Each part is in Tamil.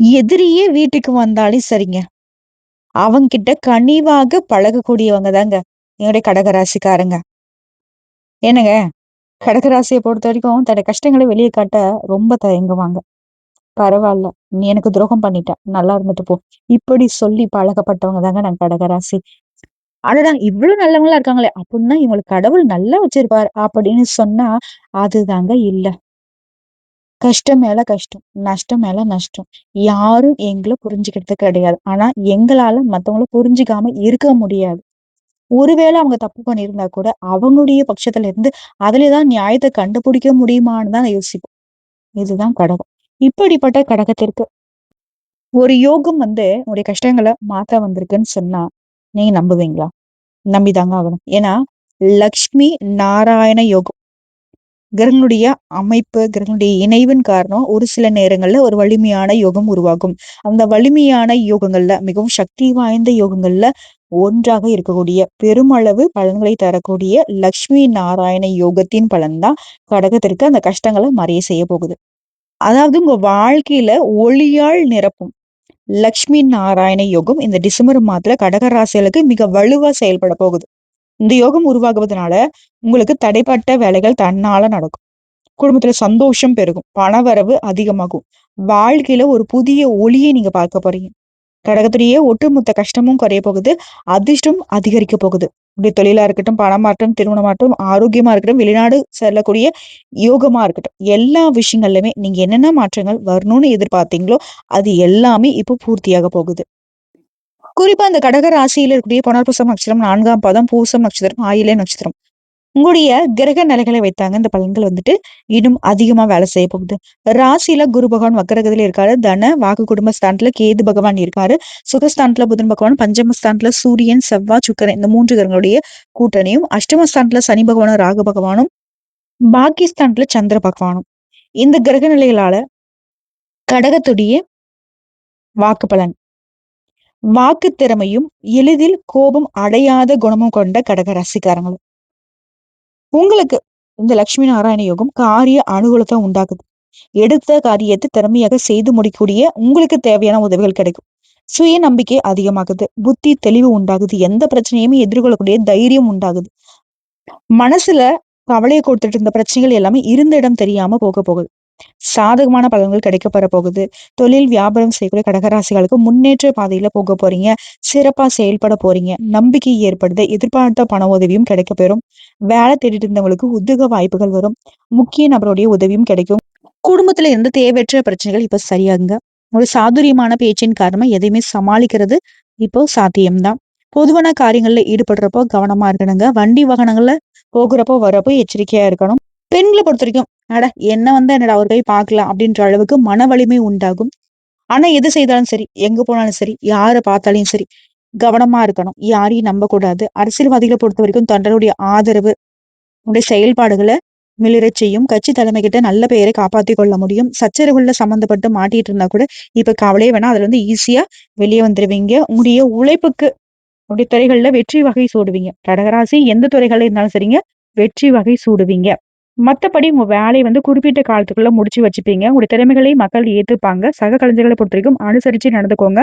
எதிரியே வீட்டுக்கு வந்தாலும் சரிங்க. அவங்கிட்ட கனிவாக பழகக்கூடியவங்க தாங்க என்னுடைய கடகராசிக்காரங்க. என்னங்க, கடகராசிய பொறுத்தவரைக்கும் தன்னுடைய கஷ்டங்கள வெளிய காட்ட ரொம்ப தயங்குவாங்க. பரவால்ல. நீ எனக்கு துரோகம் பண்ணிட்ட. நல்லா இருந்துட்டு போ. இப்படி சொல்லி பழகப்பட்டவங்க தாங்க நான் கடகராசி. அடடா! இவ்ளோ நல்லவங்களா இருக்காங்களே! அப்படின்னா இவங்களுக்கு கடவுள் நல்லா வச்சிருப்பாரு அப்படின்னு சொன்னா, அதுதாங்க இல்ல. கஷ்டம் மேல கஷ்டம், நஷ்டம் மேல நஷ்டம். யாரும் எங்களை புரிஞ்சுக்கிறது கிடையாது. ஆனா எங்களால மத்தவங்கள புரிஞ்சுக்காம இருக்க முடியாது. ஒருவேளை அவங்க தப்பு பண்ணியிருந்தா கூட, அவங்களுடைய பட்சத்துல இருந்து அதுலதான் நியாயத்தை கண்டுபிடிக்க முடியுமான்னு தான் யோசிப்போம். இதுதான் கடகம். இப்படிப்பட்ட கடகத்திற்கு ஒரு யோகம் வந்து உங்களுடைய கஷ்டங்களை மாத்த வந்திருக்குன்னு சொன்னா, நீங்க நம்புவீங்களா? நம்பிதாங்க ஆகணும். ஏன்னா, லக்ஷ்மி நாராயண யோகம். கிரகங்களுடைய அமைப்பு, கிரகங்களுடைய இணைவின் காரணம் ஒரு சில நேரங்கள்ல ஒரு வலிமையான யோகம் உருவாகும். அந்த வலிமையான யோகங்கள்ல மிகவும் சக்தி வாய்ந்த யோகங்கள்ல ஒன்றாக இருக்கக்கூடிய பெருமளவு பலன்களை தரக்கூடிய லக்ஷ்மி நாராயண யோகத்தின் பலன்தான் கடகத்திற்கு அந்த கஷ்டங்களை மறைய செய்ய போகுது. அதாவது உங்க வாழ்க்கையில ஒளியால் நிரப்பும் லக்ஷ்மி நாராயண யோகம் இந்த டிசம்பர் மாதத்துல கடகராசிகளுக்கு மிக வலுவா செயல்பட போகுது. இந்த யோகம் உருவாகுவதனால உங்களுக்கு தடைப்பட்ட வேலைகள் தன்னால நடக்கும். குடும்பத்துல சந்தோஷம் பெருகும். பணவரவு அதிகமாகும். வாழ்க்கையில ஒரு புதிய ஒளியை நீங்க பார்க்க போறீங்க. கடகத்திலேயே ஒட்டுமொத்த கஷ்டமும் குறைய போகுது. அதிர்ஷ்டம் அதிகரிக்க போகுது. உங்களுடைய தொழிலா இருக்கட்டும், பணமாற்றம், திருமணமாற்றம், ஆரோக்கியமா இருக்கட்டும், வெளிநாடு செல்லக்கூடிய யோகமா இருக்கட்டும். எல்லா விஷயங்கள்லயுமே நீங்க என்னென்ன மாற்றங்கள் வரணும்னு எதிர்பார்த்தீங்களோ, அது எல்லாமே இப்போ பூர்த்தியாக போகுது. குறிப்பா இந்த கடக ராசியில இருக்கக்கூடிய புனர்பூசம் நட்சத்திரம், நான்காம் பாதம், பூசம் நட்சத்திரம், ஆயிலே நட்சத்திரம். உங்களுடைய கிரக நிலைகளை வைத்தாங்க இந்த பலன்கள் வந்துட்டு இன்னும் அதிகமா வேலை செய்ய போகுது. ராசியில குரு பகவான் வக்கரகத்துல இருக்காரு. தன, வாக்கு, குடும்ப ஸ்தானத்துல கேது பகவான் இருக்காரு. சுகஸ்தானத்துல புதன் பகவான், பஞ்சமஸ்தானத்துல சூரியன், செவ்வாய், சுக்கரன் இந்த மூன்று கிரகங்களுடைய கூட்டணியும், அஷ்டமஸ்தானத்துல சனி பகவானும், ராகு பகவானும், பாகிஸ்தானத்துல சந்திர பகவானும். இந்த கிரக நிலைகளால கடகத்துடைய வாக்கு பலன் வாக்கு திறமையும் எளிதில் கோபம் அடையாத குணமும் கொண்ட கடக ராசிக்காரங்களும் உங்களுக்கு இந்த லட்சுமி நாராயண யோகம் காரிய அனுகூலத்தை உண்டாக்குது. எடுத்த காரியத்தை திறமையாக செய்து முடிக்கக்கூடிய உங்களுக்கு தேவையான உதவிகள் கிடைக்கும். சுய நம்பிக்கை அதிகமாகுது. புத்தி தெளிவு உண்டாகுது. எந்த பிரச்சனையுமே எதிர்கொள்ளக்கூடிய தைரியம் உண்டாகுது. மனசுல கவலையை கொடுத்துட்டு இருந்த பிரச்சனைகள் எல்லாமே இருந்த இடம் தெரியாம போக போகுது. சாதகமான பலன்கள் கிடைக்கப்பெற போகுது. தொழில் வியாபாரம் செய்யக்கூடிய கடகராசிகளுக்கு முன்னேற்ற பாதையில போக போறீங்க. சிறப்பா செயல்பட போறீங்க. நம்பிக்கை ஏற்படுது. எதிர்பார்த்த பண உதவியும் கிடைக்கப்பெறும் வேலை தேடிட்டு இருந்தவங்களுக்கு உத்தியோக வாய்ப்புகள் வரும். முக்கிய நபருடைய உதவியும் கிடைக்கும். குடும்பத்துல இருந்து தேவையற்ற பிரச்சனைகள் இப்ப சரியாகுங்க? ஒரு சாதுரியமான பேச்சின் காரணமா எதையுமே சமாளிக்கிறது இப்போ சாத்தியம்தான். பொதுவான காரியங்கள்ல ஈடுபடுறப்போ கவனமா இருக்கணுங்க. வண்டி வாகனங்கள்ல போகிறப்போ வரப்போ எச்சரிக்கையா இருக்கணும். பெண்களை பொறுத்த வரைக்கும் அட என்ன வந்து என்னடா ஒரு கை பார்க்கலாம் அப்படின்ற அளவுக்கு மன வலிமை உண்டாகும். ஆனா எது செய்தாலும் சரி எங்க போனாலும் சரி யாரை பார்த்தாலும் சரி கவனமா இருக்கணும். யாரையும் நம்ப கூடாது. அரசியல்வாதிகளை பொறுத்த வரைக்கும் தொண்டருடைய ஆதரவு உடைய செயல்பாடுகளை மிளிரச் செய்யும். கட்சி தலைமை கிட்ட நல்ல பெயரை காப்பாத்தி கொள்ள முடியும். சச்சரவுகள்ல சம்மந்தப்பட்டு மாட்டிட்டு இருந்தா கூட இப்ப கவலையே வேணா அதுல இருந்து ஈஸியா வெளியே வந்துருவீங்க. உங்களுடைய உழைப்புக்கு உங்களுடைய துறைகள்ல வெற்றி வகை சூடுவீங்க. கடகராசி எந்த துறைகள்ல இருந்தாலும் சரிங்க வெற்றி வகை சூடுவீங்க. மத்தபடி உங்க வேலையை வந்து குறிப்பிட்ட காலத்துக்குள்ள முடிச்சு வச்சுப்பீங்க. உங்களுடைய திறமைகளை மக்கள் ஏத்துப்பாங்க. சக கலைஞர்களை பொறுத்தவரைக்கும் அனுசரிச்சு நடந்துக்கோங்க.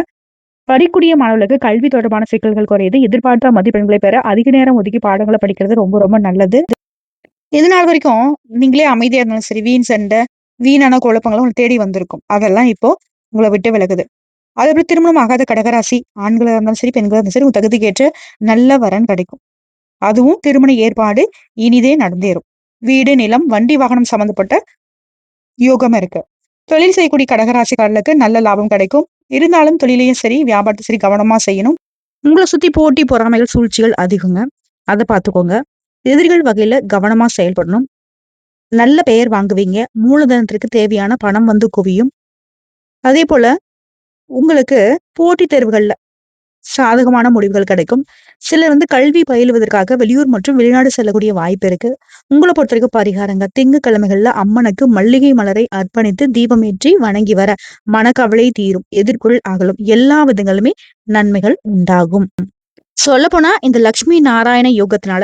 படிக்கூடிய மாணவர்களுக்கு கல்வி தொடர்பான சிக்கல்கள் குறையுது. எதிர்பார்த்த மதிப்பெண்களை பெற அதிக நேரம் ஒதுக்கி பாடங்களை படிக்கிறது ரொம்ப ரொம்ப நல்லது. இது நாள் வரைக்கும் நீங்களே அமைதியா இருந்தாலும் சரி வீண் சண்டை வீணான குழப்பங்களும் உங்களை தேடி வந்திருக்கும். அதெல்லாம் இப்போ உங்களை விட்டு விலகுது. அதே திருமணம் ஆகாத கடகராசி ஆண்களா இருந்தாலும் சரி பெண்களா இருந்தாலும் சரி உங்க தகுதிக்கேற்ற நல்ல வரன் கிடைக்கும். அதுவும் திருமண ஏற்பாடு இனிதே நடந்தேறும். வீடு நிலம் வண்டி வாகனம் சம்பந்தப்பட்ட யோகம் இருக்கு. தொழில் செய்யக்கூடிய கடகராசிக்காரர்களுக்கு நல்ல லாபம் கிடைக்கும். இருந்தாலும் தொழிலையும் சரி வியாபாரத்தையும் சரி கவனமா செய்யணும். உங்களை சுத்தி போட்டி பொறாமைகள் சூழ்ச்சிகள் அதிகங்க. அதை பார்த்துக்கோங்க. எதிரிகள் வகையில கவனமா செயல்படணும். நல்ல பெயர் வாங்குவீங்க. மூலதனத்திற்கு தேவையான பணம் வந்து குவியும். அதே போல உங்களுக்கு போட்டித் தேர்வுகள்ல சாதகமான முடிவுகள் கிடைக்கும். சிலர் வந்து கல்வி பயிலுவதற்காக வெளியூர் மற்றும் வெளிநாடு செல்லக்கூடிய வாய்ப்பு இருக்கு. உங்களை பொறுத்த வரைக்கும் பரிகாரங்க திங்கக்கிழமைகள்ல அம்மனுக்கு மல்லிகை மலரை அர்ப்பணித்து தீபமேற்றி வணங்கி வர மனக்கவலை தீரும் எதிர்கொள் அகலும். எல்லா விதங்களுமே நன்மைகள் உண்டாகும். சொல்ல போனா இந்த லக்ஷ்மி நாராயண யோகத்தினால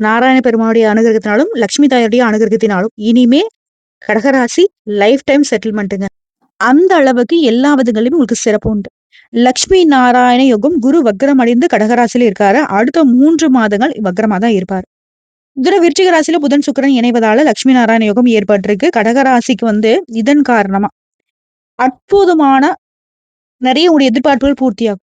நாராயண பெருமானுடைய அனுகிரகத்தினாலும் லக்ஷ்மி தாயுடைய அனுகிரகத்தினாலும் இனிமே கடகராசி லைஃப் டைம் செட்டில்மெண்ட்டுங்க. அந்த அளவுக்கு எல்லா விதங்களிலும் உங்களுக்கு சிறப்பு உண்டு. லக்ஷ்மி நாராயண யோகம் குரு வக்ரம் அடைந்து கடகராசியில இருக்காரு. அடுத்த மூன்று மாதங்கள் வக்ரமா தான் இருப்பார். இதுல விருச்சிக ராசியில புதன் சுக்கரன் இணைவதால லட்சுமி நாராயண யோகம் ஏற்பட்டிருக்கு. கடகராசிக்கு வந்து இதன் காரணமா அற்புதமான நிறைய உங்களுடைய எதிர்பார்ப்புகள் பூர்த்தியாகும்.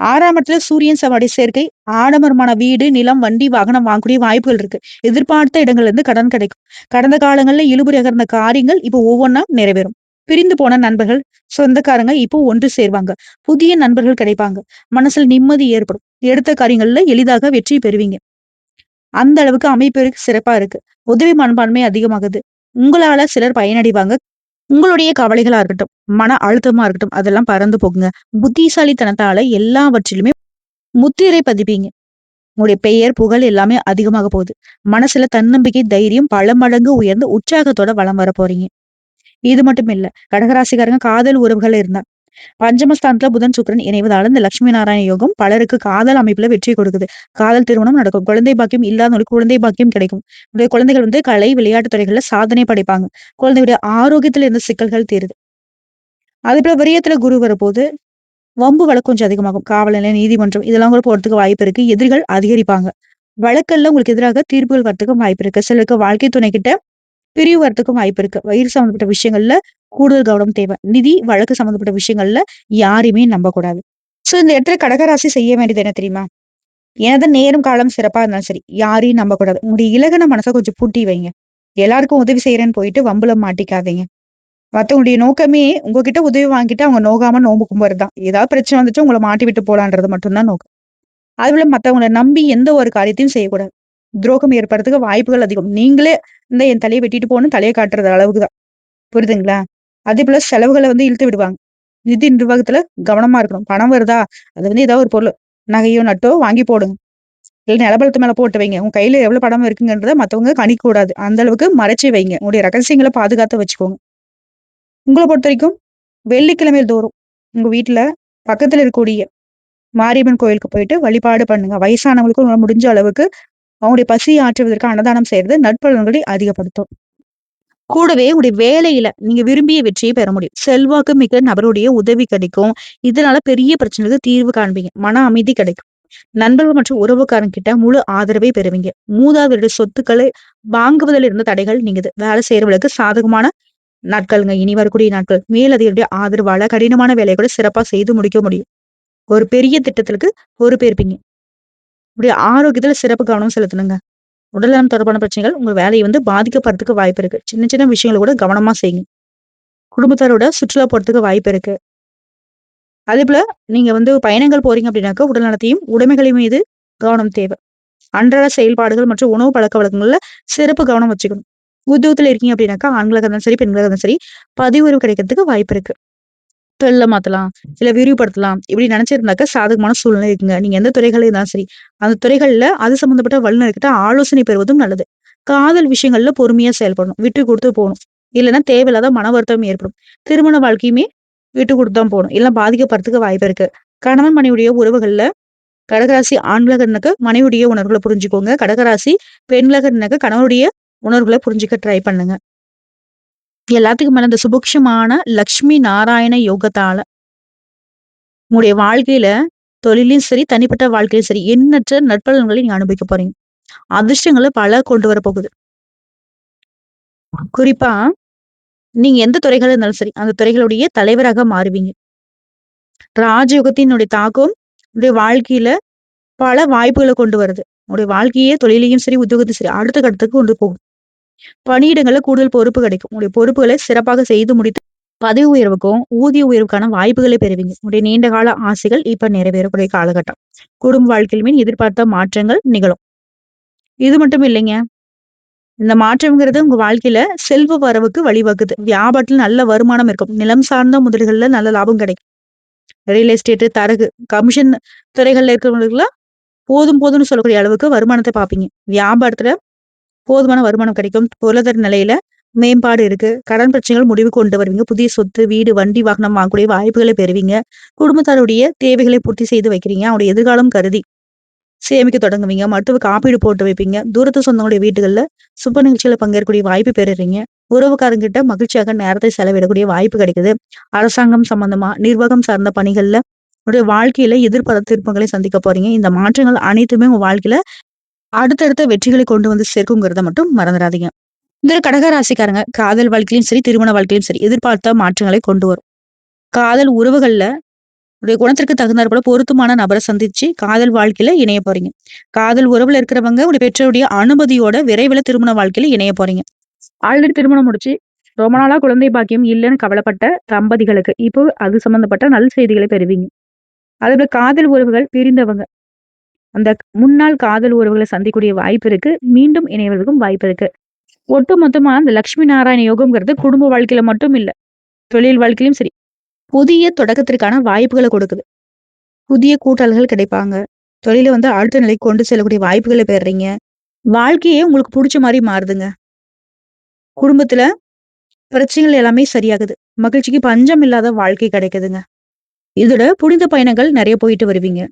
ஆறாம் இடத்துல சூரியன் சவாடி சேர்க்கை ஆடம்பரமான வீடு நிலம் வண்டி வாகனம் வாங்கக்கூடிய வாய்ப்புகள் இருக்கு. எதிர்பார்த்த இடங்கள்ல இருந்து கடன் கிடைக்கும். கடந்த காலங்கள்ல இழுபறி அகர்ந்த காரியங்கள் இப்போ ஒவ்வொன்றா நிறைவேறும். பிரிந்து போன நண்பர்கள் சொந்தக்காரங்க இப்போ ஒன்று சேர்வாங்க. புதிய நண்பர்கள் கிடைப்பாங்க. மனசுல நிம்மதி ஏற்படும். எடுத்த காரியங்கள்ல எளிதாக வெற்றி பெறுவீங்க. அந்த அளவுக்கு அமைப்பு சிறப்பா இருக்கு. உதவி மனப்பான்மை அதிகமாகுது. உங்களால சிலர் பயனடைவாங்க. உங்களுடைய கவலைகளா இருக்கட்டும் மன அழுத்தமா இருக்கட்டும் அதெல்லாம் பறந்து போகுங்க. புத்திசாலித்தனத்தால எல்லாவற்றிலுமே முத்திரை பதிப்பீங்க. உங்களுடைய பெயர் புகழ் எல்லாமே அதிகமாக போகுது. மனசுல தன்னம்பிக்கை தைரியம் பல மடங்கு உயர்ந்து உற்சாகத்தோட வளம் வர போறீங்க. இது மட்டும் இல்ல கடகராசிக்காரங்க காதல் உறவுகள் இருந்தா. பஞ்சமஸ்தானத்துல புதன் சுக்கரன் இணைவதால இந்த லட்சுமி நாராயண யோகம் பலருக்கு காதல் அமைப்புல வெற்றி கொடுக்குது. காதல் திருமணம் நடக்கும். குழந்தை பாக்கியம் இல்லாதவங்களுக்கு குழந்தை பாக்கியம் கிடைக்கும். குழந்தைகள் வந்து கலை விளையாட்டு துறைகள்ல சாதனை படைப்பாங்க. குழந்தையுடைய ஆரோக்கியத்துல இருந்த சிக்கல்கள் தீருது. அதே போல விரியத்துல குரு வரும்போது வம்பு வழக்கு கொஞ்சம் அதிகமாகும். காவல் நிலையம் நீதிமன்றம் இதெல்லாம் கூட போறதுக்கு வாய்ப்பு இருக்கு. எதிரிகள் அதிகரிப்பாங்க. வழக்கெல்லாம் உங்களுக்கு எதிராக தீர்ப்புகள் வரத்துக்கும் வாய்ப்பு இருக்கு. சிலருக்கு வாழ்க்கை துணை கிட்ட பிரிவு வரத்துக்கும் வாய்ப்பு இருக்கு. வயிறு சம்பந்தப்பட்ட விஷயங்கள்ல கூடுதல் கவனம் தேவை. நிதி வழக்கு சம்பந்தப்பட்ட விஷயங்கள்ல யாரையுமே நம்ப கூடாது. சோ இந்த இடத்துல கடகராசி செய்ய வேண்டியது என்ன தெரியுமா? எனது நேரம் காலம் சிறப்பா இருந்தாலும் சரி யாரையும் நம்ப கூடாது. உங்களுடைய இலகன மனசை கொஞ்சம் பூட்டி வைங்க. எல்லாருக்கும் உதவி செய்யறேன்னு போயிட்டு வம்புல மாட்டிக்காதீங்க. மத்தவங்களுடைய நோக்கமே உங்ககிட்ட உதவி வாங்கிட்டு அவங்க நோகாம நோம்பு கும்புறதுதான். ஏதாவது பிரச்சனை வந்துட்டு உங்களை மாட்டி விட்டு போலான்றது மட்டும்தான் நோக்கம். அதுபோல மற்றவங்களை நம்பி எந்த ஒரு காரியத்தையும் செய்யக்கூடாது. துரோகம் ஏற்படுறதுக்கு வாய்ப்புகள் அதிகம். நீங்களே இந்த என் தலையை வெட்டிட்டு போகணும் தலையை காட்டுறது அளவுக்குதான் புரியுதுங்களா? அதே போல செலவுகளை வந்து இழுத்து விடுவாங்க. நிதி நிர்வாகத்துல கவனமா இருக்கணும். பணம் வருதா? அது வந்து ஏதாவது ஒரு பொருள். நகையோ நட்டோ வாங்கி போடுங்க. இல்லை நிலபலத்து மேல போட்டு வைங்க. உங்க கையில எவ்வளவு பணம் இருக்குங்கன்றத மத்தவங்க கணிக்க கூடாது அந்த அளவுக்கு மறைச்சு வைங்க. உங்களுடைய ரகசியங்களை பாதுகாத்து வச்சுக்கோங்க. உங்களை பொறுத்த வரைக்கும் வெள்ளிக்கிழமையில் தோறும் உங்க வீட்டுல பக்கத்துல இருக்கக்கூடிய மாரியம்மன் கோயிலுக்கு போயிட்டு வழிபாடு பண்ணுங்க. வயசானவங்களுக்கும் முடிஞ்ச அளவுக்கு அவங்களுடைய பசியை ஆற்றுவதற்கு அன்னதானம் செய்யறது நட்பலன்களை அதிகப்படுத்தும். கூடவே உங்களுடைய வேலையில நீங்க விரும்பிய வெற்றியை பெற முடியும். செல்வாக்கு மிக நபருடைய உதவி கிடைக்கும். இதனால பெரிய பிரச்சனைக்கு தீர்வு காண்பீங்க. மன அமைதி கிடைக்கும். நண்பர்கள் மற்றும் உறவுக்காரன் கிட்ட முழு ஆதரவை பெறுவீங்க. மூதாவருடைய சொத்துக்களை வாங்குவதில் இருந்த தடைகள் நீங்குது. வேலை செய்யறவங்களுக்கு சாதகமான நாட்கள்ங்க. இனி வரக்கூடிய நாட்கள். மேலதிகளுடைய ஆதரவால கடினமான வேலையை கூட சிறப்பா செய்து முடிக்க முடியும். ஒரு பெரிய திட்டத்திற்கு பொறுப்பேற்பீங்க. இப்படி ஆரோக்கியத்துல சிறப்பு கவனம் செலுத்தணுங்க. உடல்நலம் தொடர்பான பிரச்சனைகள் உங்க வேலையை வந்து பாதிக்கப்படுறதுக்கு வாய்ப்பு இருக்கு. சின்ன சின்ன விஷயங்களை கூட கவனமா செய்யுங்க. குடும்பத்தாரோட சுற்றுலா போறதுக்கு வாய்ப்பு இருக்கு. அதே போல நீங்க வந்து பயணங்கள் போறீங்க அப்படின்னாக்கா உடல் நலத்தையும் உடைமைகளின் மீது கவனம் தேவை. அன்றாட செயல்பாடுகள் மற்றும் உணவு பழக்க வழக்கங்கள்ல சிறப்பு கவனம் வச்சுக்கணும். உத்தியோகத்துல இருக்கீங்க அப்படின்னாக்கா ஆண்களாக இருந்தாலும் சரி பெண்களாக இருந்தாலும் சரி பதிவுறவு கிடைக்கிறதுக்கு வாய்ப்பு இருக்கு. தொழில மாத்தலாம் இல்ல விரிவுபடுத்தலாம் இப்படி நினைச்சிருந்தாக்க சாதகமான சூழ்நிலை இருக்குங்க. நீங்க எந்த துறைகள் இருந்தாலும் சரி அந்த துறைகள்ல அது சம்பந்தப்பட்ட வல்லுநர்கிட்ட ஆலோசனை பெறுவதும் நல்லது. காதல் விஷயங்கள்ல பொறுமையா செயல்படணும் விட்டு கொடுத்து போகணும். இல்லைன்னா தேவையில்லாத மன வருத்தம் ஏற்படும். திருமண வாழ்க்கையுமே விட்டு கொடுத்து தான் போகணும். இல்ல பாதிக்கப்படுறதுக்கு வாய்ப்பு இருக்கு. கணவன் மனைவியுடைய உறவுகள்ல கடகராசி ஆண்களகனுக்கு மனைவியுடைய உணர்வுகளை புரிஞ்சுக்கோங்க. கடகராசி பெண்களகனுக்கு கணவனுடைய உணர்வுகளை புரிஞ்சுக்க ட்ரை பண்ணுங்க. எல்லாத்துக்கும் மேல இந்த சுபக்ஷமான லக்ஷ்மி நாராயண யோகத்தால உங்களுடைய வாழ்க்கையில தொழிலையும் சரி தனிப்பட்ட வாழ்க்கையிலும் சரி எண்ணற்ற நட்பலன்களை நீங்க அனுபவிக்க போறீங்க. அதிர்ஷ்டங்களை பல கொண்டு வர போகுது. குறிப்பா நீங்க எந்த துறைகள் இருந்தாலும் சரி அந்த துறைகளுடைய தலைவராக மாறுவீங்க. ராஜயோகத்தினுடைய தாக்கம் உடைய வாழ்க்கையில பல வாய்ப்புகளை கொண்டு வருது. உங்களுடைய வாழ்க்கையே தொழிலையும் சரி உத்தியோகத்தையும் சரி அடுத்த கட்டத்துக்கு கொண்டு போகும். பணியிடங்களில் கூடுதல் பொறுப்பு கிடைக்கும். உங்களுடைய பொறுப்புகளை சிறப்பாக செய்து முடித்து பதவி உயர்வுக்கும் ஊதிய உயர்வுக்கான வாய்ப்புகளை பெறுவீங்க. உங்களுடைய நீண்ட கால ஆசைகள் இப்ப நிறைவேறக்கூடிய காலகட்டம். குடும்ப வாழ்க்கையிலுமே எதிர்பார்த்த மாற்றங்கள் நிகழும். இது மட்டும் இல்லைங்க. இந்த மாற்றம்ங்கிறது உங்க வாழ்க்கையில செல்வ வரவுக்கு வழிவகுது வியாபாரத்துல நல்ல வருமானம் இருக்கும். நிலம் சார்ந்த முதல்கள்ல நல்ல லாபம் கிடைக்கும். ரியல் எஸ்டேட் தரகு கமிஷன் துறைகள்ல இருக்கிறவங்களுக்குலாம் போதும் போதும்னு சொல்லக்கூடிய அளவுக்கு வருமானத்தை பார்ப்பீங்க. வியாபாரத்துல போதுமான வருமானம் கிடைக்கும். பொருளாதார நிலையில மேம்பாடு இருக்கு. கடன் பிரச்சனைகள் முடிவு கொண்டு வருவீங்க. புதிய சொத்து வீடு வண்டி வாகனம் வாங்கக்கூடிய வாய்ப்புகளை பெறுவீங்க. குடும்பத்தாருடைய தேவைகளை பூர்த்தி செய்து வைக்கிறீங்க. அவருடைய எதிர்காலம் கருதி சேமிக்க தொடங்குவீங்க. மருத்துவ காப்பீடு போட்டு வைப்பீங்க. தூரத்து சொந்தங்களுடைய வீட்டுகள்ல சுப நிகழ்ச்சியில பங்கேற்கக்கூடிய வாய்ப்பு பெறுறீங்க. உறவுக்காரங்கிட்ட மகிழ்ச்சியாக நேரத்தை செலவிடக்கூடிய வாய்ப்பு கிடைக்குது. அரசாங்கம் சம்பந்தமா நிர்வாகம் சார்ந்த பணிகள்ல உடைய வாழ்க்கையில எதிர்பார்த்த திருப்பங்களை சந்திக்க போறீங்க. இந்த மாற்றங்கள் அனைத்துமே உங்க வாழ்க்கையில அடுத்தடுத்த வெற்றிகளை கொண்டு வந்து சேர்க்குங்கிறத மட்டும் மறந்துடாதீங்க. இந்த கடக ராசிக்காரங்க காதல் வாழ்க்கையிலும் சரி திருமண வாழ்க்கையிலும் சரி எதிர்பார்த்த மாற்றங்களை கொண்டு வரும். காதல் உறவுகள்ல உடைய குணத்திற்கு தகுந்தாற் போல பொருத்தமான நபரை சந்திச்சு காதல் வாழ்க்கையில இணைய போறீங்க. காதல் உறவுல இருக்கிறவங்க உடைய பெற்றோருடைய அனுமதியோட விரைவில் திருமண வாழ்க்கையில இணைய போறீங்க. ஆல்ரெடி திருமணம் முடிச்சு ரொம்ப நாளா குழந்தை பாக்கியம் இல்லைன்னு கவலைப்பட்ட தம்பதிகளுக்கு இப்போ அது சம்பந்தப்பட்ட நல் செய்திகளை பெறுவீங்க. அதோட காதல் உறவுகள் பிரிந்தவங்க அந்த முன்னாள் காதல் உறவுகளை சந்திக்கூடிய வாய்ப்பு இருக்கு. மீண்டும் இணைவதற்கும் வாய்ப்பு இருக்கு. ஒட்டு மொத்தமா அந்த லக்ஷ்மி நாராயண யோகம்ங்கிறது குடும்ப வாழ்க்கையில மட்டும் இல்ல தொழில் வாழ்க்கையிலும் சரி புதிய தொடக்கத்திற்கான வாய்ப்புகளை கொடுக்குது. புதிய கூட்டாளர்கள் கிடைப்பாங்க. தொழில வந்து அடுத்த நிலைக்கு கொண்டு செல்லக்கூடிய வாய்ப்புகளை பெறுறீங்க. வாழ்க்கையே உங்களுக்கு பிடிச்ச மாதிரி மாறுதுங்க. குடும்பத்துல பிரச்சனைகள் எல்லாமே சரியாகுது. மகிழ்ச்சிக்கு பஞ்சம் இல்லாத வாழ்க்கை கிடைக்குதுங்க. இதோட புனித பயணங்கள் நிறைய போயிட்டு வருவீங்க.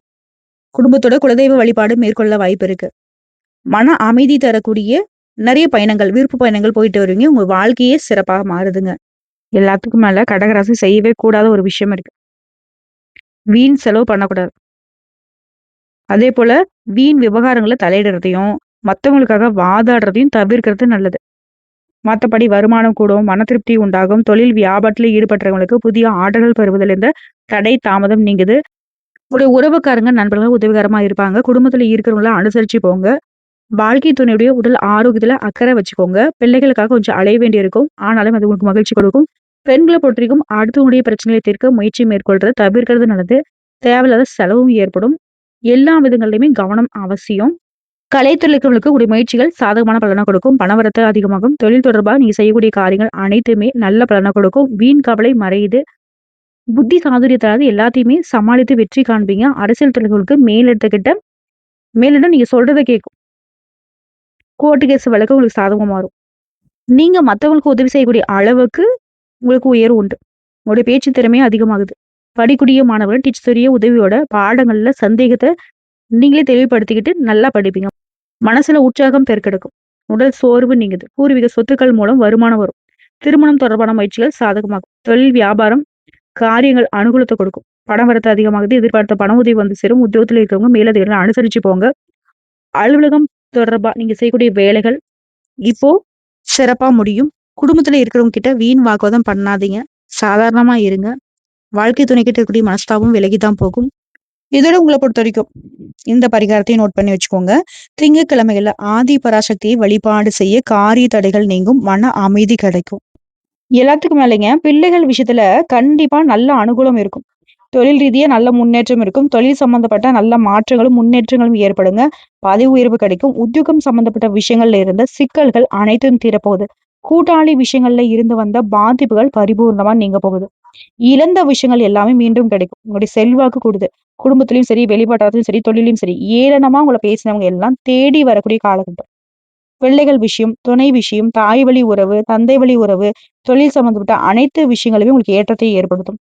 குடும்பத்தோட குலதெய்வ வழிபாடு மேற்கொள்ள வாய்ப்பு இருக்கு. மன அமைதி தரக்கூடிய நிறைய பயணங்கள் விருப்ப பயணங்கள் போயிட்டு வருவீங்க. உங்க வாழ்க்கையே சிறப்பாக மாறுதுங்க. எல்லாத்துக்கும் மேல கடகராசி செய்யவே கூடாத ஒரு விஷயம் இருக்கு. வீண் செலவு பண்ணக்கூடாது. அதே போல வீண் விவகாரங்களை தலையிடுறதையும் மற்றவங்களுக்காக வாதாடுறதையும் தவிர்க்கிறது நல்லது. மற்றபடி வருமானம் கூடும் மன திருப்தி உண்டாகும் தொழில் வியாபாரத்தில் ஈடுபட்டவங்களுக்கு புதிய ஆர்டர்கள் பெறுவதிலிருந்து தடை தாமதம் நீங்குது. உங்களுடைய உறவுக்காரங்க நண்பர்கள் உதவிகரமா இருப்பாங்க. குடும்பத்துல இருக்கிறவங்கள அனுசரிச்சு போங்க. வாழ்க்கை துணையுடைய உடல் ஆரோக்கியத்துல அக்கறை வச்சுக்கோங்க. பிள்ளைகளுக்காக கொஞ்சம் அலைய வேண்டி இருக்கும் ஆனாலும் அது உங்களுக்கு மகிழ்ச்சி கொடுக்கும். பெண்களை பொறுத்தவரைக்கும் அடுத்தவங்களுடைய பிரச்சனைகளை தீர்க்க முயற்சி மேற்கொள்றது தவிர்க்கிறது நல்லது. தேவையில்லாத செலவும் ஏற்படும். எல்லா விதங்களிலுமே கவனம் அவசியம். கலைத்துறைகளுக்கு உடைய முயற்சிகள் சாதகமான பலனை கொடுக்கும். பணவரத்து அதிகமாகும். தொழில் தொடர்பாக நீங்க செய்யக்கூடிய காரியங்கள் அனைத்துமே நல்ல பலனை கொடுக்கும். வீண் கவலை மறையுது. புத்தி சாதுரியத்தாலாவது எல்லாத்தையுமே சமாளித்து வெற்றி காண்பீங்க. அரசியல் தலைவர்களுக்கு மேலிடத்துக்கிட்ட மேலிடம் நீங்க சொல்றதை கேட்கும் கோர்ட்டு கேஸ் வழக்கு உங்களுக்கு சாதகமா மாறும் நீங்க மத்தவங்களுக்கு உதவி செய்யக்கூடிய அளவுக்கு உங்களுக்கு உயர்வு உண்டு. உங்களுடைய பேச்சு திறமையும் அதிகமாகுது. படிக்கூடிய மாணவர்கள் டீச்சருடைய உதவியோட பாடங்கள்ல சந்தேகத்தை நீங்களே தெளிவுபடுத்திக்கிட்டு நல்லா படிப்பீங்க. மனசுல உற்சாகம் பெருக்கெடுக்கும். உடல் சோர்வு நீங்குது. பூர்வீக சொத்துக்கள் மூலம் வருமானம் வரும். திருமணம் தொடர்பான முயற்சிகள் சாதகமாகும். தொழில் வியாபாரம் காரியங்கள் அனுகூலத்தை கொடுக்கும். பணம் வரத்து அதிகமாகுது எதிர்பார்த்த பண உதவி வந்து சேரும். உத்தியோகத்தில் இருக்கிறவங்க மேலதிகாரிகள் அனுசரிச்சு போங்க. அலுவலகம் தொடர்பா நீங்க செய்யக்கூடிய வேலைகள் இப்போ சிறப்பா முடியும். குடும்பத்துல இருக்கிறவங்க கிட்ட வீண் வாக்குவாதம் பண்ணாதீங்க. சாதாரணமா இருங்க. வாழ்க்கை துணை கிட்ட இருக்கக்கூடிய மனஸ்தாபம் விலகிதான் போகும். இதோட உங்களை பொறுத்த வரைக்கும் இந்த பரிகாரத்தையும் நோட் பண்ணி வச்சுக்கோங்க. திங்கக்கிழமைகள்ல ஆதி பராசக்தியை வழிபாடு செய்ய காரிய தடைகள் நீங்கும். மன அமைதி கிடைக்கும். எல்லாத்துக்கும் மேலேங்க பிள்ளைகள் விஷயத்துல கண்டிப்பா நல்ல அனுகூலம் இருக்கும். தொழில் ரீதியா நல்ல முன்னேற்றம் இருக்கும். தொழில் சம்பந்தப்பட்ட நல்ல மாற்றங்களும் முன்னேற்றங்களும் ஏற்படுங்க. பதவி உயர்வு கிடைக்கும். உத்தியோகம் சம்பந்தப்பட்ட விஷயங்கள்ல இருந்த சிக்கல்கள் அனைத்தும் தீரப்போகுது. கூட்டாளி விஷயங்கள்ல இருந்து வந்த பாதிப்புகள் பரிபூர்ணமா நீங்க போகுது. இழந்த விஷயங்கள் எல்லாமே மீண்டும் கிடைக்கும். உங்களுடைய செல்வாக்கு கூடுது. குடும்பத்திலயும் சரி வெளிப்பாட்டாலையும் சரி தொழிலையும் சரி ஏளனமா உங்களை பேசினவங்க எல்லாம் தேடி வரக்கூடிய காலகட்டம். பிள்ளைகள் விஷயம் துணை விஷயம் தாய் வழி உறவு தந்தை வழி உறவு தொழில் சம்பந்தப்பட்ட அனைத்து விஷயங்களுமே உங்களுக்கு ஏற்றத்தை ஏற்படுத்தும்.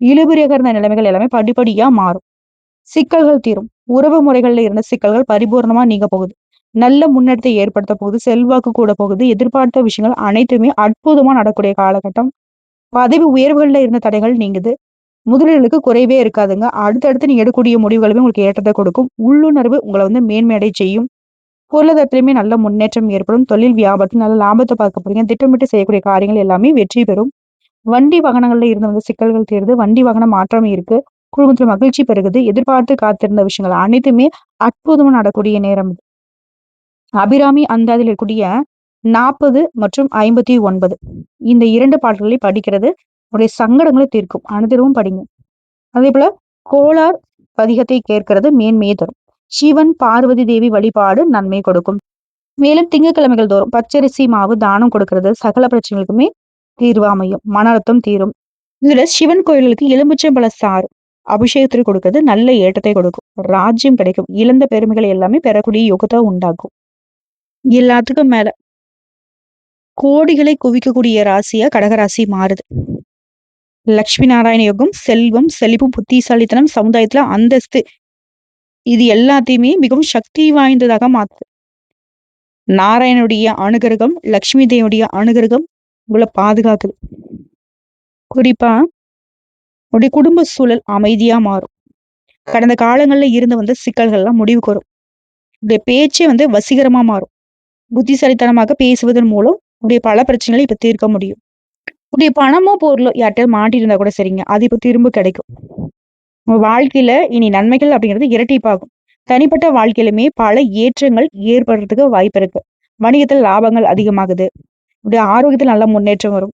இழுபறியாக நிலைமைகள் எல்லாமே படிப்படியா மாறும். சிக்கல்கள் தீரும். உறவு முறைகள்ல இருந்த சிக்கல்கள் பரிபூர்ணமா நீங்க போகுது. நல்ல முன்னேற்றத்தை ஏற்படுத்த போகுது. செல்வாக்கு கூட போகுது. எதிர்பார்த்த விஷயங்கள் அனைத்துமே அற்புதமா நடக்கூடிய காலகட்டம். பதவி உயர்வுகள்ல இருந்த தடைகள் நீங்குது. முதலீடுகளுக்கு குறைவே இருக்காதுங்க. அடுத்தடுத்து நீங்க எடுக்கக்கூடிய முடிவுகளுமே உங்களுக்கு ஏற்றத்தை கொடுக்கும். உள்ளுணர்வு உங்களை வந்து மேன்மையடை செய்யும். பொருளாதாரத்திலுமே நல்ல முன்னேற்றம் ஏற்படும். தொழில் வியாபாரத்தில் நல்ல லாபத்தை பார்க்க போறீங்க. திட்டமிட்டு செய்யக்கூடிய காரியங்கள் எல்லாமே வெற்றி பெறும். வண்டி வாகனங்கள்ல இருந்து வந்து சிக்கல்கள் தீருது வண்டி வாகனம் மாற்றம் இருக்கு. குடும்பத்துல மகிழ்ச்சி பெருகுது. எதிர்பார்த்து காத்திருந்த விஷயங்கள் அனைத்துமே அற்புதமா நடக்கூடிய நேரம் அபிராமி அந்தாதில் இருக்கக்கூடிய நாற்பது மற்றும் ஐம்பத்தி ஒன்பது. இந்த இரண்டு பாடல்களை படிக்கிறது. உடைய சங்கடங்களை தீர்க்கும். அனுதினமும் படிங்க. அதே போல கோளார் பதிகத்தை கேட்கிறது. மேன்மையை தரும். சிவன் பார்வதி தேவி வழிபாடு நன்மை கொடுக்கும். மேலும் திங்கட்கிழமைகள் தோறும் பச்சரிசி மாவு தானம் கொடுக்கிறது. சகல பிரச்சனைகளுக்குமே தீர்வு அமையும். மன அழுத்தம் தீரும். இதுல சிவன் கோயில்களுக்கு எலுமிச்சம்பழ சாறு அபிஷேகத்திற்கு கொடுக்கிறது நல்ல ஏற்றத்தை கொடுக்கும். ராஜ்யம் கிடைக்கும். இழந்த பெருமைகளை எல்லாமே பெறக்கூடிய யோகத்தை உண்டாக்கும். எல்லாத்துக்கும் மேல கோடிகளை குவிக்கக்கூடிய ராசியா கடகராசி மாறுது. லட்சுமி நாராயண யோகம் செல்வம் செழிப்பு புத்திசாலித்தனம் சமுதாயத்துல அந்தஸ்து இது எல்லாத்தையுமே மிகவும் சக்தி வாய்ந்ததாக மாத்துது நாராயணுடைய அனுகிரகம் லக்ஷ்மி தேவனுடைய அனுகிரகம் உங்களை பாதுகாக்குது. குறிப்பா உடைய குடும்ப சூழல் அமைதியா மாறும். கடந்த காலங்கள்ல இருந்து வந்த சிக்கல்கள்லாம் முடிவுக்கு வரும். உடைய பேச்சே வந்து வசீகரமா மாறும். புத்திசாலித்தனமாக பேசுவதன் மூலம் உடைய பல பிரச்சனைகளை இப்ப தீர்க்க முடியும். உடைய பணமோ பொருளோ யார்கிட்டயாவது மாட்டிருந்தா கூட சரிங்க. அது இப்ப திரும்ப கிடைக்கும். வாழ்க்கையில இனி நன்மைகள் அப்படிங்கிறது இரட்டிப்பாகும். தனிப்பட்ட வாழ்க்கையிலுமே பல ஏற்றங்கள் ஏற்படுறதுக்கு வாய்ப்பு இருக்கு. வணிகத்தில் லாபங்கள் அதிகமாகுது. இப்படி ஆரோக்கியத்தில் நல்ல முன்னேற்றம் வரும்.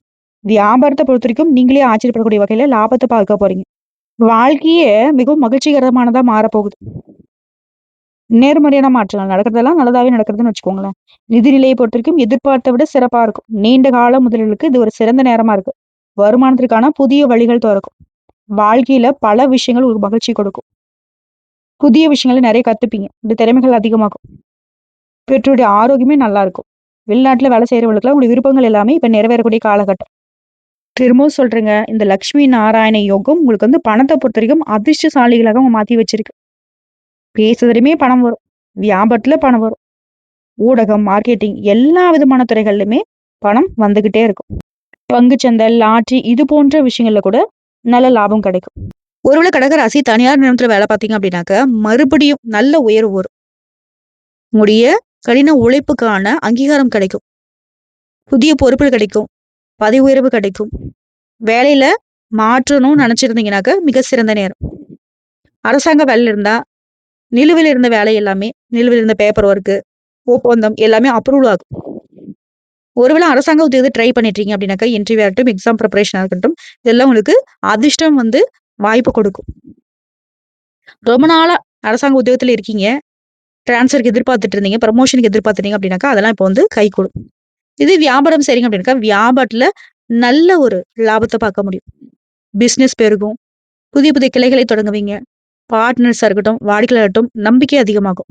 வியாபாரத்தை பொறுத்த வரைக்கும் நீங்களே ஆச்சரியப்படக்கூடிய வகையில லாபத்தை பார்க்க போறீங்க. வாழ்க்கையே மிகவும் மகிழ்ச்சிகரமானதா மாறப்போகுது. நேர்மறையான மாற்றங்கள் நடக்கிறதெல்லாம் நல்லதாவே நடக்கிறதுன்னு வச்சுக்கோங்களேன். நிதி நிலையை பொறுத்த வரைக்கும் எதிர்பார்த்த விட சிறப்பா இருக்கும். நீண்ட கால முதலீடுகளுக்கு இது ஒரு சிறந்த நேரமா இருக்கு. வருமானத்திற்கான புதிய வழிகள் திறக்கும். வாழ்க்கையில பல விஷயங்கள் ஒரு மகிழ்ச்சி கொடுக்கும். புதிய விஷயங்களை நிறைய கத்துப்பீங்க. இந்த திறமைகள் அதிகமாகும். பெற்றோருடைய ஆரோக்கியமே நல்லா இருக்கும். வெளிநாட்டுல வேலை செய்யறவங்களுக்குலாம் உங்களுடைய விருப்பங்கள் எல்லாமே இப்ப நிறைவேறக்கூடிய காலகட்டம். திரும்பவும் சொல்றேங்க இந்த லக்ஷ்மி நாராயண யோகம் உங்களுக்கு வந்து பணத்தை பொறுத்த வரைக்கும் அதிர்ஷ்டசாலிகளாக அவங்க மாத்தி வச்சிருக்கு. பேசுறதுலையுமே பணம் வரும். வியாபாரத்துல பணம் வரும். ஊடகம் மார்க்கெட்டிங் எல்லா விதமான துறைகள்லையுமே பணம் வந்துகிட்டே இருக்கும். பங்குச்சந்தை லாட்ரி இது போன்ற விஷயங்கள்ல கூட நல்ல லாபம் கிடைக்கும். ஒருவேளை கடகராசி தனியார் நிறுவனத்துல வேலை பார்த்தீங்க அப்படின்னாக்க மறுபடியும் நல்ல உயர்வு வரும். உங்களுடைய கடின உழைப்புக்கான அங்கீகாரம் கிடைக்கும். புதிய பொறுப்புகள் கிடைக்கும். பதவி உயர்வு கிடைக்கும். வேலையில மாற்றணும்னு நினைச்சிருந்தீங்கன்னாக்க மிக சிறந்த நேரம். அரசாங்க வேலையில இருந்தா நிலுவையில் இருந்த வேலை எல்லாமே நிலுவையில் இருந்த பேப்பர் ஒர்க்கு ஒப்பந்தம் எல்லாமே அப்ரூவல் ஆகும். ஒருவேளை அரசாங்க உத்தியோகத்தை ட்ரை பண்ணிட்டீங்க அப்படின்னாக்கா இன்டர்வியூ ஆகட்டும் எக்ஸாம் ப்ரிப்பரேஷன் ஆகட்டும் இதெல்லாம் உங்களுக்கு அதிர்ஷ்டம் வந்து வாய்ப்பு கொடுக்கும். ரொம்ப நாளா அரசாங்க உத்தியோகத்தில் இருக்கீங்க டிரான்ஸ்ஃபருக்கு எதிர்பார்த்துட்டு இருந்தீங்க ப்ரமோஷனுக்கு எதிர்பார்த்துட்டீங்க அப்படின்னாக்கா அதெல்லாம் இப்போ வந்து கை கொடும். இது வியாபாரம் சரிங்க அப்படின்னாக்கா வியாபாரத்துல நல்ல ஒரு லாபத்தை பார்க்க முடியும். பிஸ்னஸ் பெருகும் புதிய புதிய கிளைகளை தொடங்குவீங்க பார்ட்னர்ஸாக இருக்கட்டும் வாடிக்கையாளர்கட்டும் நம்பிக்கை அதிகமாகும்.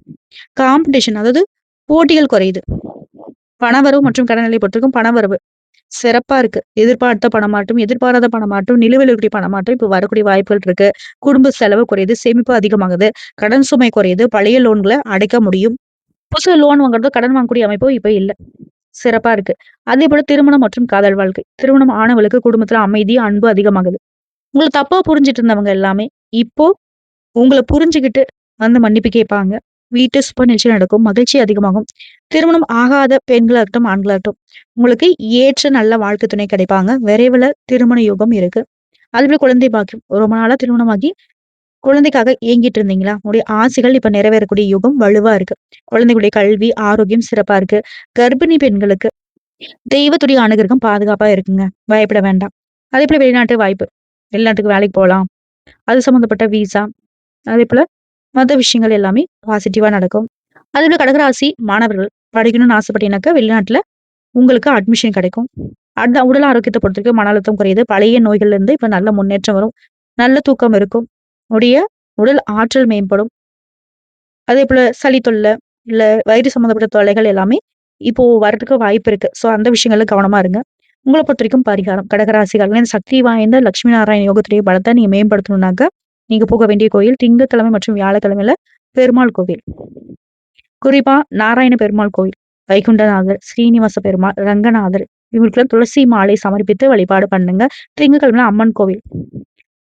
காம்படிஷன் அதாவது போட்டிகள் குறையுது. பணவரவு மற்றும் கடனிலை பொறுத்திருக்கும் பணவரவு. சிறப்பா இருக்கு. எதிர்பார்த்த பணமாட்டும் எதிர்பாராத பணமாட்டும் நிலுவையில் இருக்கக்கூடிய பணமாட்டும் இப்ப வரக்கூடிய வாய்ப்புகள் இருக்கு. குடும்ப செலவு குறையுது சேமிப்பு அதிகமாகுது கடன் சுமை குறையுது பழைய லோன்களை அடைக்க முடியும். புதுசு லோன் வாங்குறது கடன் வாங்கக்கூடிய அமைப்பும் இப்ப இல்ல. சிறப்பா இருக்கு. அதே போல திருமணம் மற்றும் காதல் வாழ்க்கை. திருமணம் ஆனவளுக்கு குடும்பத்துல அமைதி அன்பு அதிகமாகுது. உங்களை தப்பா புரிஞ்சிட்டு இருந்தவங்க எல்லாமே இப்போ உங்களை புரிஞ்சுக்கிட்டு வந்து மன்னிப்பு கேட்பாங்க வீட்டு சுப நிகழ்ச்சி நடக்கும் மகிழ்ச்சி அதிகமாகும். திருமணம் ஆகாத பெண்களாகட்டும் ஆண்களாகட்டும் உங்களுக்கு ஏற்ற நல்ல வாழ்க்கை துணை கிடைப்பாங்க. விரைவில் திருமண யோகம் இருக்கு. அதுபோல குழந்தை பாக்கியம்? ரொம்ப நாளா திருமணமாகி குழந்தைக்காக ஏங்கிட்டு இருந்தீங்களா? உங்களுடைய ஆசைகள் இப்ப நிறைவேறக்கூடிய யுகம் வலுவா இருக்கு. குழந்தைகளுடைய கல்வி ஆரோக்கியம் சிறப்பா இருக்கு. கர்ப்பிணி பெண்களுக்கு தெய்வத்துடைய அனுகிரகம் பாதுகாப்பா இருக்குங்க. பயப்பட வேண்டாம். அதே போல வெளிநாட்டு வாய்ப்பு. வெளிநாட்டுக்கு வேலைக்கு போகலாம். அது சம்மந்தப்பட்ட விசா அதே போல மற்ற விஷயங்கள் எல்லாமே பாசிட்டிவா நடக்கும். அதே போல கடகராசி மாணவர்கள் படிக்கணும்னு ஆசைப்பட்டீங்கன்னாக்கா வெளிநாட்டுல உங்களுக்கு அட்மிஷன் கிடைக்கும். அட் உடல் ஆரோக்கியத்தை பொறுத்தவரைக்கும் மன அழுத்தம் குறையுது பழைய நோய்கள்ல இருந்து இப்ப நல்ல முன்னேற்றம் வரும் நல்ல தூக்கம் இருக்கும் உடைய உடல் ஆற்றல் மேம்படும். அதே போல சளி தொல்லை இல்ல வயிறு சம்மந்தப்பட்ட தொல்லைகள் எல்லாமே இப்போ வரதுக்கு வாய்ப்பு இருக்கு. ஸோ அந்த விஷயங்கள்ல கவனமா இருங்க. உங்களை பொறுத்த வரைக்கும் பரிகாரம். கடகராசிகள் இந்த சக்தி வாய்ந்த லட்சுமி நாராயண யோகத்துடைய பலத்தை நீங்க மேம்படுத்தணும்னாக்க நீங்க போக வேண்டிய கோயில் திங்கட்கிழமை மற்றும் வியாழக்கிழமையில பெருமாள் கோவில். குறிப்பா நாராயண பெருமாள் கோவில் வைகுண்டநாதர் ஸ்ரீனிவாச பெருமாள் ரங்கநாதர் இவங்களுக்குள்ள துளசி மாலை சமர்ப்பித்து வழிபாடு பண்ணுங்க. திங்கட்கிழமை அம்மன் கோவில்.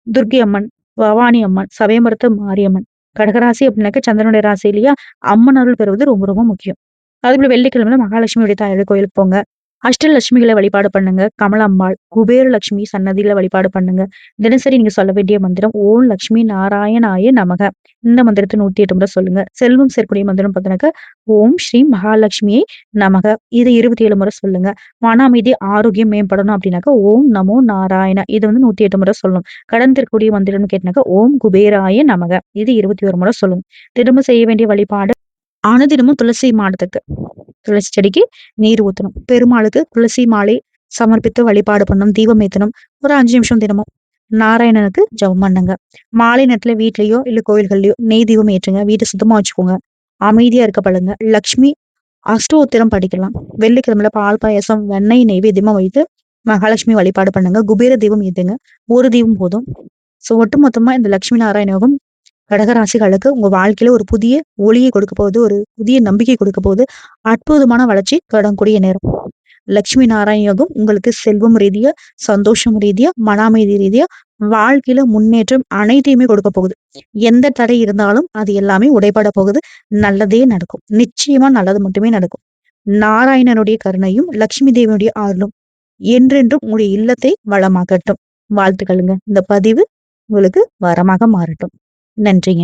துர்க்கி அம்மன் பவானி அம்மன் சபயமரத்து மாரியம்மன் கடகராசி அப்படின்னாக்க சந்திரனுடைய ராசி இல்லையா அம்மன் அருள் பெறுவது ரொம்ப ரொம்ப முக்கியம். அதுபோல வெள்ளிக்கிழமை மகாலட்சுமியுடைய தாயார் கோயிலுக்கு போங்க. அஷ்டலட்சுமிகளை வழிபாடு பண்ணுங்க. கமலம்மாள் குபேர லட்சுமி சன்னதியில வழிபாடு பண்ணுங்க. தினசரி நீங்க சொல்ல வேண்டிய மந்திரம் ஓம் லட்சுமி நாராயணாய நமக. இந்த மந்திரத்தை நூத்தி எட்டு முறை சொல்லுங்க. செல்வம் சேர்க்கூடிய மந்திரம் பார்த்தீங்கன்னாக்க ஓம் ஸ்ரீ மகாலட்சுமியை நமக. இது இருபத்தி ஏழு முறை சொல்லுங்க. மன அமைதி ஆரோக்கியம் மேம்படணும் அப்படின்னாக்கா ஓம் நமோ நாராயண. இது வந்து நூத்தி எட்டு முறை சொல்லணும். கடன் திருக்கூடிய மந்திரம்னு கேட்டினாக்கா ஓம் குபேராய நமக. இது இருபத்தி ஒரு முறை சொல்லும் திரும்ப செய்ய வேண்டிய வழிபாடு அனுதினமும் துளசி மாடத்துக்கு துளசி செடிக்கு நீர் ஊற்றணும் பெருமாளுக்கு துளசி மாலை சமர்ப்பித்து வழிபாடு பண்ணணும் தீபம் ஏற்றணும் ஒரு அஞ்சு நிமிஷம் தினமும். நாராயணனுக்கு ஜபம் பண்ணுங்க. மாலை நேரத்துல வீட்லயோ இல்ல கோயில்கள்லயோ நெய் தீபம் ஏற்றுங்க. வீட்டை சுத்தமா வச்சுக்கோங்க. அமைதியா இருக்க பழங்க. லக்ஷ்மி அஷ்டோத்திரம் படிக்கலாம். வெள்ளிக்கிழமையில பால் பாயசம் வெண்ணெய் நெய்வேத்தியமா வைத்து மகாலட்சுமி வழிபாடு பண்ணுங்க. குபேர தீபம் ஏத்துங்க. ஒரு தீபம் போதும். சோ ஒட்டுமொத்தமா இந்த லட்சுமி நாராயண யோகம் கடகராசிகளுக்கு உங்க வாழ்க்கையில ஒரு புதிய ஒளியை கொடுக்க போகுது ஒரு புதிய நம்பிக்கை கொடுக்க போகுது. அற்புதமான வளர்ச்சி தொடங்கக்கூடிய நேரம். லட்சுமி நாராயண யோகம் உங்களுக்கு செல்வம் ரீதியா சந்தோஷம் ரீதியா மன அமைதி ரீதியா வாழ்க்கையில முன்னேற்றம் அனைத்தையுமே கொடுக்க போகுது. எந்த தடை இருந்தாலும் அது எல்லாமே உடைபட போகுது. நல்லதே நடக்கும். நிச்சயமா நல்லது மட்டுமே நடக்கும். நாராயணனுடைய கருணையும் லட்சுமி தேவியுடைய ஆர்வம் என்றென்றும் உங்களுடைய இல்லத்தை வளமாகட்டும் வாழ்த்துக்களுங்க. இந்த பதிவு உங்களுக்கு வரமாக மாறட்டும். நன்றிங்க.